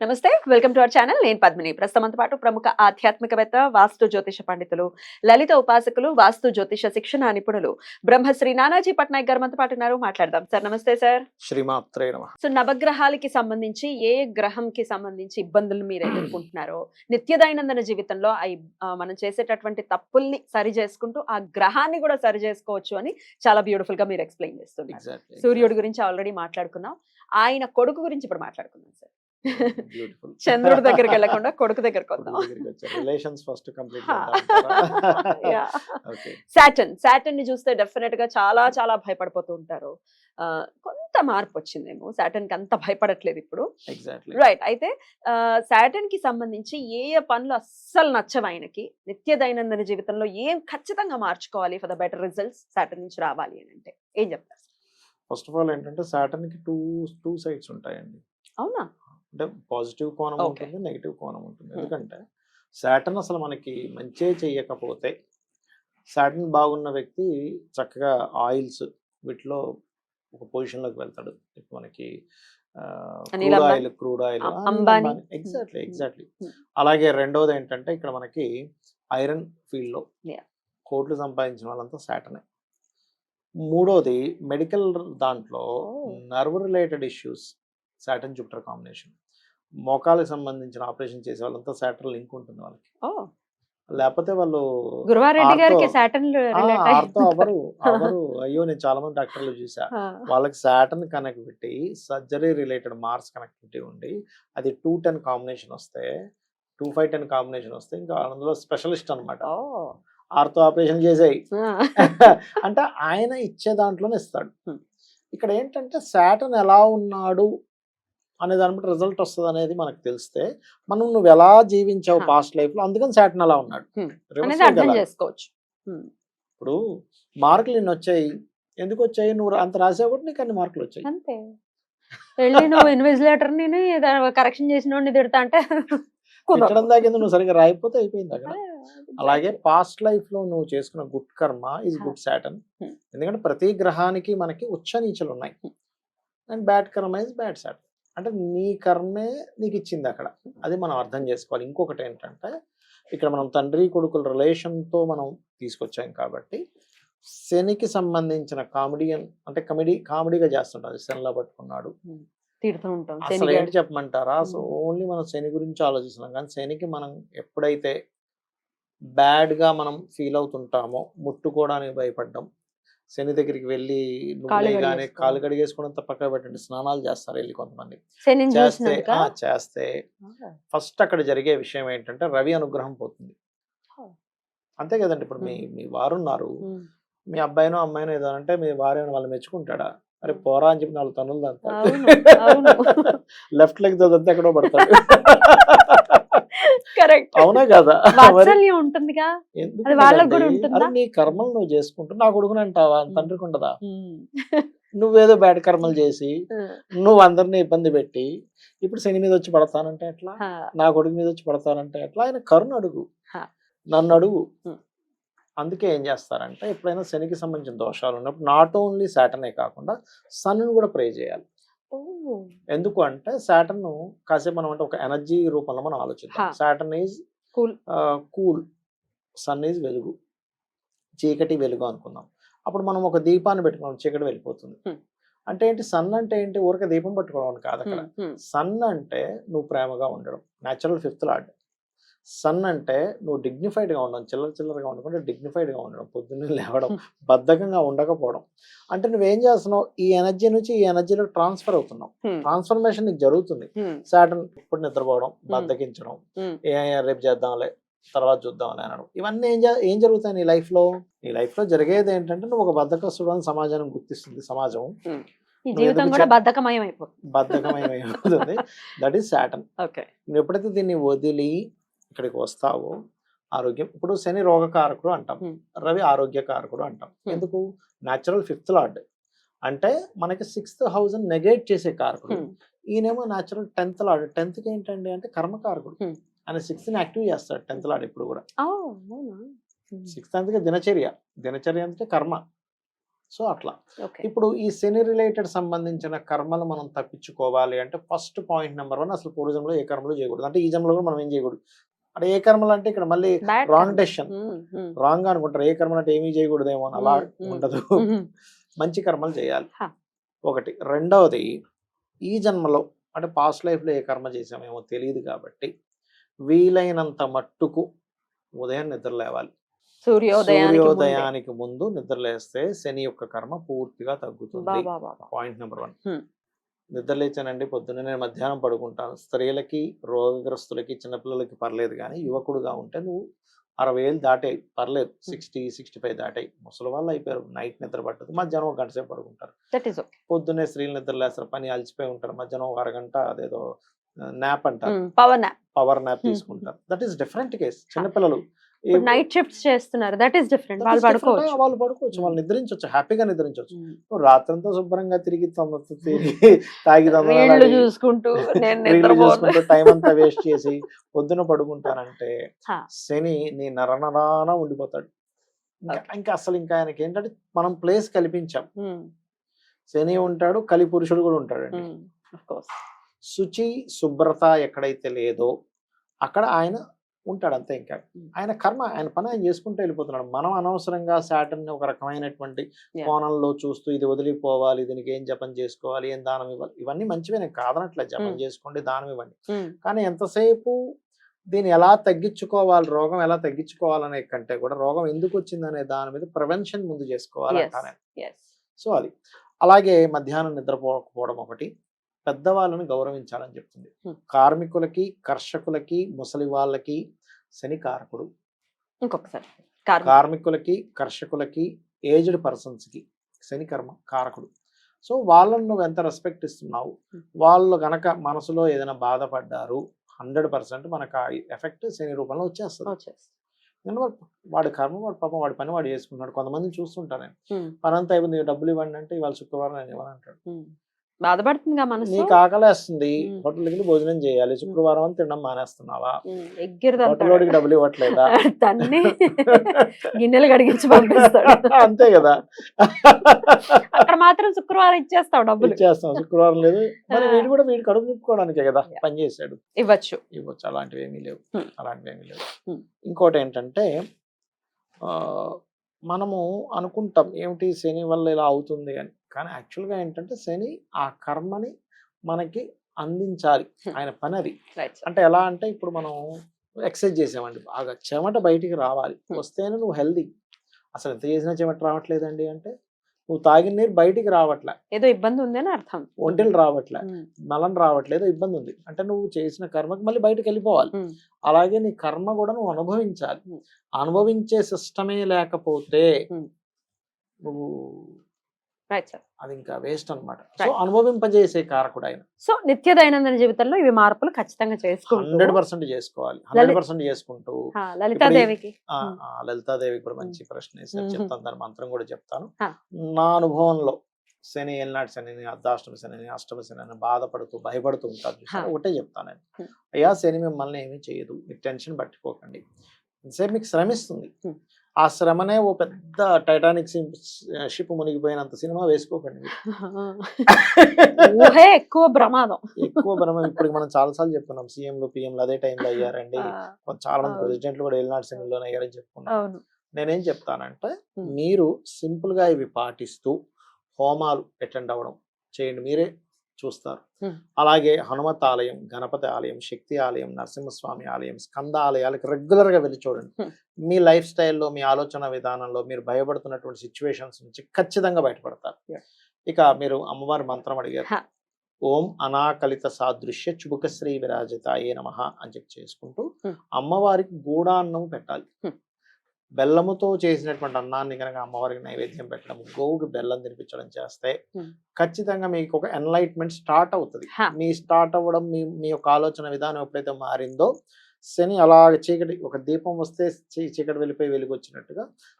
నమస్తే welcome to our channel. నేను పద్మిని. ప్రస్తుతంతో పాటు ప్రముఖ ఆధ్యాత్మికవేత్త వాస్తు జ్యోతిష పండితులు లలిత ఉపాసకులు వాస్తు జ్యోతిష శిక్షణ నిపుణులు బ్రహ్మశ్రీ నానాజీ పట్నాయక్ గారు మనతో పాటు ఉన్నారు. మాట్లాడదాం. సార్ నమస్తే సార్. శ్రీమాత్రే నమ. సో నవగ్రహాలకి సంబంధించి ఏ గ్రహంకి సంబంధించి ఇబ్బందులు మీరు ఎదుర్కొంటున్నారో నిత్య దైనందిన జీవితంలో ఆ మనం చేసేటటువంటి తప్పుల్ని సరి చేసుకుంటూ ఆ గ్రహాన్ని కూడా సరి చేసుకోవచ్చు అని చాలా బ్యూటిఫుల్గా మీరు ఎక్స్ప్లెయిన్ చేస్తున్నారు. ఎగ్జాక్ట్లీ సూర్యుడి గురించి ఆల్రెడీ మాట్లాడుకున్నాం. ఆయన కొడుకు గురించి ఇప్పుడు మాట్లాడుకుందాం సార్. చంద్రుడి దగ్గరికి వెళ్ళకుండా కొడుకు దగ్గరికి వద్దాం. రిలేషన్స్ ఫస్ట్ కంప్లీట్ సాటర్న్ సాటర్న్ని చూస్తే డెఫినెట్గా చాలా చాలా భయపడిపోతూ ఉంటారు. కొంత మార్పు వచ్చిందేమో. సాటర్న్కి అంత భయపడట్లేదు ఇప్పుడు. రైట్ అయితే సాటర్న్కి సంబంధించి ఏ ఏ పనులు అస్సలు నచ్చవు ఆయనకి. నిత్య దైనందిన జీవితంలో ఏం ఖచ్చితంగా మార్చుకోవాలి for the better results Saturn నుంచి రావాలి అని అంటే. ఏం చెప్తారు? ఫస్ట్ ఆఫ్ ఆల్ ఏంటంటే సాటర్న్కి టూ టూ సైడ్స్ ఉంటాయండి. అవునా? అంటే పాజిటివ్ కోణం. ఉంటుంది నెగిటివ్ కోణం ఉంటుంది. ఎందుకంటే సాటర్న్ అసలు మనకి మంచే చెయ్యకపోతే సాటర్న్ బాగున్న వ్యక్తి చక్కగా ఆయిల్స్ వీటిలో ఒక పొజిషన్లోకి వెళ్తాడు మనకి crude. Oil crude oil. Exactly. Exactly. అలాగే రెండోది ఏంటంటే ఇక్కడ మనకి ఐరన్ ఫీల్డ్లో Yeah. కోట్లు సంపాదించిన వాళ్ళంతా సాటర్నే మూడోది మెడికల్ దాంట్లో. Nerve related issues Saturn Jupiter combination. మోకాలకు సంబంధించిన ఆపరేషన్ చేసే వాళ్ళంతా సాటర్న్ లింక్ ఉంటుంది వాళ్ళకి. లేకపోతే వాళ్ళు అవరు అవరు అయ్యో నేను చాలా మంది డాక్టర్లు చూసా. వాళ్ళకి Saturn connectivity surgery related Mars connectivity ఉండి అది టూ టెన్ కాంబినేషన్ వస్తే టూ ఫైవ్ టెన్ కాంబినేషన్ వస్తే ఇంకా అందులో స్పెషలిస్ట్ అన్నమాట. ఓ! ఆర్థో ఆపరేషన్ చేసేయి. అంటే ఆయన ఇచ్చే దాంట్లోనే ఇస్తాడు. ఇక్కడ ఏంటంటే సాటర్న్ ఎలా ఉన్నాడు అనే దాన్ని బట్టి రిజల్ట్ వస్తుంది అనేది మనకు తెలిస్తే మనం నువ్వు ఎలా జీవించావు. పాస్ట్ లైఫ్లో అందుకని సాటర్న్ అలా ఉన్నాడు. చేసుకోవచ్చు. ఇప్పుడు మార్కులు ఇన్ని వచ్చాయి ఎందుకు వచ్చాయి నువ్వు అంత రాసావు కూడా నీకు అన్ని మార్కులు వచ్చాయి అంతే వెళ్ళి నువ్వు ఇన్విజిలేటర్ని కరెక్షన్ చేసిన తిడతా అంటే. తిట్టడం దాకా నువ్వు సరిగ్గా రాయిపోతే అయిపోయింది అక్కడ అలాగే. పాస్ట్ లైఫ్లో నువ్వు చేసుకున్న గుడ్ కర్మ ఇస్ Huh. Good Hmm. ఎందుకంటే ప్రతి గ్రహానికి మనకి ఉచ్చ నీచలు ఉన్నాయి. And bad karma is bad Saturn అంటే నీ కర్మే నీకు ఇచ్చింది అక్కడ. అది మనం అర్థం చేసుకోవాలి. ఇంకొకటి ఏంటంటే ఇక్కడ మనం తండ్రి కొడుకుల relation తో మనం తీసుకొచ్చాం కాబట్టి శనికి సంబంధించిన కామెడియన్ అంటే కమెడీ కామెడీగా చేస్తుంటారు శనిలో పట్టుకున్నాడు. తిడుతూ ఉంటాం. అసలు. ఏంటి చెప్పమంటారా? సో. ఓన్లీ మనం శని గురించి ఆలోచిస్తున్నాం. కానీ శనికి మనం ఎప్పుడైతే బ్యాడ్గా మనం ఫీల్ అవుతుంటామో ముట్టుకోవడానికి భయపడ్డాం శని దగ్గరికి వెళ్ళి కానీ. కాళ్ళు కడిగేసుకోవడం పక్కన పెట్టండి స్నానాలు చేస్తారు వెళ్ళి కొంతమంది చేస్తే చేస్తే ఫస్ట్ అక్కడ జరిగే విషయం ఏంటంటే రవి అనుగ్రహం పోతుంది. అంతే కదండి ఇప్పుడు మీ. మీ వారు ఉన్నారు ఉమ్. మీ అబ్బాయినో అమ్మాయినో ఏదో అంటే మీ భార్య వాళ్ళు మెచ్చుకుంటాడా అరే. పోరా అని చెప్పి నాలుగు తనులు అవును. లెఫ్ట్ లెగ్ చదివితే ఎక్కడో పడతాడు కరెక్ట్ అవునా కదా వాత్సల్యం ఉంటుందిగా అది వాళ్ళకు కూడా? ఉంటుందా? నీ కర్మలు నువ్వు చేసుకుంటూ నా కొడుకుని అంటావా. తండ్రికి ఉండదా. నువ్వేదో బ్యాడ్ కర్మలు చేసి. నువ్వు అందరిని ఇబ్బంది పెట్టి ఇప్పుడు శని మీద వచ్చి పడతానంటే ఎట్లా. నా కొడుకు మీద వచ్చి పడతానంటే ఎట్లా ఆయన కరుణ అడుగు. నన్ను అడుగు. అందుకే ఏం చేస్తారంటే ఎప్పుడైనా శనికి సంబంధించిన దోషాలు ఉన్నప్పుడు నాట్ ఓన్లీ సాటర్నే కాకుండా సన్ కూడా ప్రే చేయాలి. ఎందుకు అంటే సాటర్న్ కాసేపు మనం అంటే ఒక ఎనర్జీ రూపంలో మనం ఆలోచిద్దాం. Saturn is Cool. Cool. Sun is వెలుగు. చీకటి వెలుగు అనుకుందాం. అప్పుడు మనం ఒక దీపాన్ని పెట్టుకున్నాం చీకటి వెళ్ళిపోతుంది. అంటే ఏంటి? సన్ అంటే ఏంటి? ఊరికే దీపం పట్టుకోవడం కాదు అక్కడ. సన్ అంటే నువ్వు ప్రేమగా ఉండడం. న్యాచురల్ ఫిఫ్త్ లాడ్ సన్ అంటే నువ్వు dignified గా ఉండడం చిల్లర చిల్లరగా ఉండకుండా dignified గా ఉండడం పొద్దున్నే లేవడం. బద్ధకంగా ఉండకపోవడం. అంటే నువ్వేం చేస్తున్నావు? ఈ ఎనర్జీ నుంచి ఈ ఎనర్జీలో ట్రాన్స్ఫర్ అవుతున్నావు. ట్రాన్స్ఫర్మేషన్ నీకు జరుగుతుంది. సాటర్న్ ఇప్పుడు నిద్రపోవడం బద్దకించడం రేపు చేద్దాంలే తర్వాత చూద్దాంలే అనడం. ఇవన్నీ ఏం ఏం జరుగుతాయి నీ life లో నీ life లో జరిగేది ఏంటంటే నువ్వు ఒక బద్దకస్తుడు అని సమాజానికి గుర్తిస్తుంది సమాజం. జీవితం కూడా బద్ధకమయం అయిపోతుంది దట్ ఈస్ సాటర్న్ ఓకే. నువ్వు ఎప్పుడైతే దీన్ని వదిలి ఇక్కడికి వస్తావో. ఆరోగ్యం ఇప్పుడు శని రోగకారకుడు అంటాం. రవి ఆరోగ్యకారకుడు అంటాం. Hmm. ఎందుకు? న్యాచురల్ ఫిఫ్త్ లార్డ్ అంటే మనకి సిక్స్త్ హౌస్ నెగేట్ చేసే కారకుడు. ఈయనేమో న్యాచురల్ టెన్త్ లార్డ్ టెన్త్కి ఏంటండి అంటే కర్మకారకుడు. ఆయన సిక్స్త్ని యాక్టివ్ చేస్తాడు టెన్త్ లార్డ్ ఇప్పుడు కూడా. సిక్స్త్ అందుకే దినచర్య. దినచర్య అంటే కర్మ. సో అట్లా. ఇప్పుడు ఈ శని రిలేటెడ్ సంబంధించిన కర్మలు మనం తప్పించుకోవాలి అంటే ఫస్ట్ పాయింట్ నెంబర్ వన్ అసలు పూర్వజంలో ఏ కర్మలు చేయకూడదు. అంటే ఈ జన్మలో కూడా మనం ఏం చేయకూడదు. అంటే ఏ కర్మలు అంటే ఇక్కడ మళ్ళీ రాంగ్ డెసిషన్ రాంగ్ అనుకుంటారు. ఏ కర్మలు అంటే ఏమీ చేయకూడదేమో అని అలా మ్మ్, మ్మ్. ఉండదు. మంచి కర్మలు చేయాలి. ఒకటి. రెండవది ఈ జన్మలో అంటే పాస్ట్ లైఫ్లో ఏ కర్మ చేసామేమో తెలియదు కాబట్టి వీలైనంత మట్టుకు ఉదయం నిద్ర లేవాలి. సూర్యోదయానికి ముందే. సూర్యోదయానికి ముందు నిద్ర లేస్తే శని యొక్క కర్మ పూర్తిగా తగ్గుతుంది. Point number one Hmm. నిద్ర లేచానండి పొద్దున్న నేను మధ్యాహ్నం పడుకుంటాను. స్త్రీలకి రోగగ్రస్తులకి చిన్నపిల్లలకి పర్లేదు కానీ యువకుడుగా ఉంటే నువ్వు అరవై ఏళ్ళు దాటాయి పర్లేదు. సిక్స్టీ సిక్స్టీ ఫైవ్ దాటాయి ముసలి వాళ్ళు అయిపోయారు. నైట్ నిద్ర పట్టదు. మధ్యాహ్నం ఒక గంట సేపు పడుకుంటారు. పొద్దున్నే స్త్రీలు నిద్ర లేస్తారు. పని అలసిపోయి ఉంటారు. మధ్యాహ్నం ఒక అరగంట అదేదో నాప్ అంటారు. Power nap. Hmm. తీసుకుంటారు. దట్ ఈస్ డిఫరెంట్ కేస్ చిన్నపిల్లలు నైట్ షిఫ్ట్స్ చేస్తున్నారు. దట్ ఈస్ డిఫరెంట్ వాళ్ళు. పడుకోవచ్చు. వాళ్ళు పడుకోవచ్చు. వాళ్ళు నిద్రించవచ్చు హ్యాపీగా నిద్రించవచ్చు. నువ్వు రాత్రంతా శుభ్రంగా తిరిగి తాగి చూసుకుంటూ నేను నిద్రపోను. టైం అంతా వేస్ట్ చేసి పొద్దున పడుకుంటానంటే. శని నీ నరనరాన ఉండిపోతాడు. ఇంకా అసలు ఇంకా ఆయనకి ఏంటంటే మనం ప్లేస్ కల్పించాం. ఉమ్, శని ఉంటాడు కలి పురుషుడు కూడా of course. శుచి శుభ్రత ఎక్కడైతే లేదో అక్కడ ఆయన ఉంటాడు అంతే ఇంకా. ఆయన కర్మ ఆయన పని ఆయన చేసుకుంటూ వెళ్ళిపోతున్నాడు మనం అనవసరంగా శాటర్ని ఒక రకమైనటువంటి. కోణంలో చూస్తూ ఇది వదిలిపోవాలి దీనికి ఏం జపం చేసుకోవాలి ఏం దానం ఇవ్వాలి ఇవన్నీ మంచివే నేను కాదనట్లేదు జపం. చేసుకోండి దానం ఇవ్వండి కానీ ఎంతసేపు దీన్ని ఎలా తగ్గించుకోవాలి రోగం ఎలా తగ్గించుకోవాలనే కంటే కూడా రోగం ఎందుకు వచ్చిందనే దాని మీద ప్రివెన్షన్ ముందు చేసుకోవాలి. సో అది అలాగే మధ్యాహ్నం నిద్రపోకపోవడం ఒకటి పెద్దవాళ్ళని గౌరవించాలని చెప్తుంది. కార్మికులకి కర్షకులకి ముసలి వాళ్ళకి శని కారకుడు. ఇంకొకసారి. కార్మిక కార్మికులకి కర్షకులకి ఏజ్డ్ పర్సన్స్కి శని కర్మ కారకుడు. సో వాళ్ళని నువ్వు ఎంత రెస్పెక్ట్ ఇస్తున్నావు. వాళ్ళు గనక మనసులో ఏదైనా బాధపడ్డారు హండ్రెడ్ పర్సెంట్ మనకు ఆ ఎఫెక్ట్ శని రూపంలో వచ్చేస్తుంది. వచ్చేసి ఎందుకంటే వాడు- కర్మ వాడి పాపం వాడి పని వాడు చేసుకుంటున్నాడు. కొంతమంది చూస్తుంటాను నేను. పని అంతా అయిపోయింది డబ్బులు ఇవ్వండి అంటే ఇవాళ శుక్రవారం నేను ఉమ్. బాధపడుతుందిగా మనసు? నీకు ఆకలేస్తుంది. మ్మ్. హోటల్కి వెళ్ళి భోజనం చేయాలి. శుక్రవారం అని తినడం మానేస్తున్నావా? హోటల్లోడికి డబ్బులు ఇవ్వట్లేదా? తన్ని గిన్నెలు కడిగించి పంపిస్తాడు. అంతే కదా. అక్కడ మాత్రం శుక్రవారం ఇచ్చేస్తావు డబ్బులు. ఇచ్చేస్తాం. శుక్రవారం లేదు. మరి. వీడు కూడా వీడు కడుపు నింపుకోవడానికే కదా. పని చేశాడు. ఇవ్వచ్చు. ఇవ్వచ్చు. అలాంటివి ఏమీ లేవు. అలాంటివి ఏమీ లేవు. ఇంకోటి ఏంటంటే ఆ, మనము అనుకుంటాం ఏమిటి శని వల్ల ఇలా అవుతుంది అని. కానీ యాక్చువల్గా ఏంటంటే శని ఆ కర్మని మనకి అందించాలి. ఆయన పని అది అంటే ఎలా అంటే ఇప్పుడు మనం ఎక్సర్సైజ్ చేసామండి. బాగా చెమట బయటికి రావాలి. వస్తేనే నువ్వు హెల్దీ అసలు ఎంత చేసినా చెమట రావట్లేదండి అంటే నువ్వు తాగిన నీరు బయటికి రావట్లే. ఏదో ఇబ్బంది ఉందని అర్థం. ఒంటిలు రావట్లే. మలం రావట్లేదు ఇబ్బంది ఉంది. అంటే నువ్వు చేసిన కర్మకి మళ్ళీ బయటకు వెళ్ళిపోవాలి. అలాగే నీ కర్మ కూడా నువ్వు అనుభవించాలి. అనుభవించే సిస్టమే లేకపోతే. నువ్వు అది ఇంకా వేస్ట్ అన్నమాట సో. అనుభవింపజేసే కారకుడు ఆయన సో నిత్య దైనందిన జీవితంలో ఇవి మార్పులు ఖచ్చితంగా చేసుకుంటూ హండ్రెడ్ పర్సెంట్ చేసుకోవాలి హండ్రెడ్ పర్సెంట్ చేసుకుంటూ లలితాదేవికి ఆ, Hmm. లలితాదేవి కూడా మంచి ప్రశ్న వేసారు Mhm. చెప్తాను దాని మంత్రం కూడా చెప్తాను. నా అనుభవంలో శని ఏళ్ళనాటి శనిని అర్ధాష్టమి శనిని అష్టమి శనిని బాధపడుతూ భయపడుతూ ఉంటారు. ఒకటే చెప్తాను నేను Hmm. అయ్యా శని మిమ్మల్ని ఏమీ చేయదు మీరు టెన్షన్ పట్టుకోకండి ఇంతసేపు మీకు శ్రమిస్తుంది Hmm. ఆ శ్రమనే ఓ పెద్ద టైటానిక్ షిప్ మునిగిపోయినంత సినిమా వేసుకోకండి. ఊహే ఎక్కువ ప్రమాదం. ఎక్కువ మనం ఇప్పుడు మనం చాలా సార్లు చెప్పుకున్నాం. సీఎంలు పిఎంలు అదే టైంలో అయ్యారండి. చాలా మంది. ప్రెసిడెంట్లు కూడా ఏళ్ళనాటి శనిలోనే అయ్యారని చెప్పుకున్నాం. నేనేం చెప్తానంటే. మీరు సింపుల్గా ఇవి పాటిస్తూ హోమాలు అటెండ్ అవ్వడం చేయండి. మీరే చూస్తారు. అలాగే హనుమత్ ఆలయం గణపతి ఆలయం శక్తి ఆలయం నరసింహస్వామి ఆలయం స్కంద ఆలయాలకు రెగ్యులర్గా వెళ్ళి చూడండి. మీ లైఫ్ స్టైల్లో మీ ఆలోచన విధానంలో మీరు భయపడుతున్నటువంటి సిచ్యువేషన్స్ నుంచి ఖచ్చితంగా బయటపడతారు. ఇక మీరు అమ్మవారి మంత్రం అడిగారు. ఓం అనాకలిత సాదృశ్య చుబుకశ్రీ విరాజితాయే నమ అని చెప్పి చేసుకుంటూ. అమ్మవారికి గూడాన్నం పెట్టాలి. బెల్లముతో చేసినటువంటి అన్నాన్ని కనుక అమ్మవారికి నైవేద్యం పెట్టడం గోవుకి బెల్లం తినిపించడం చేస్తే. ఖచ్చితంగా మీకు ఒక ఎన్లైట్మెంట్ స్టార్ట్ అవుతుంది. మీ స్టార్ట్ అవ్వడం మీ మీ యొక్క ఆలోచన విధానం ఎప్పుడైతే మారిందో శని అలాగ చీకటి ఒక దీపం వస్తే చీకటి వెళ్ళిపోయి వెలుగు వచ్చినట్టుగా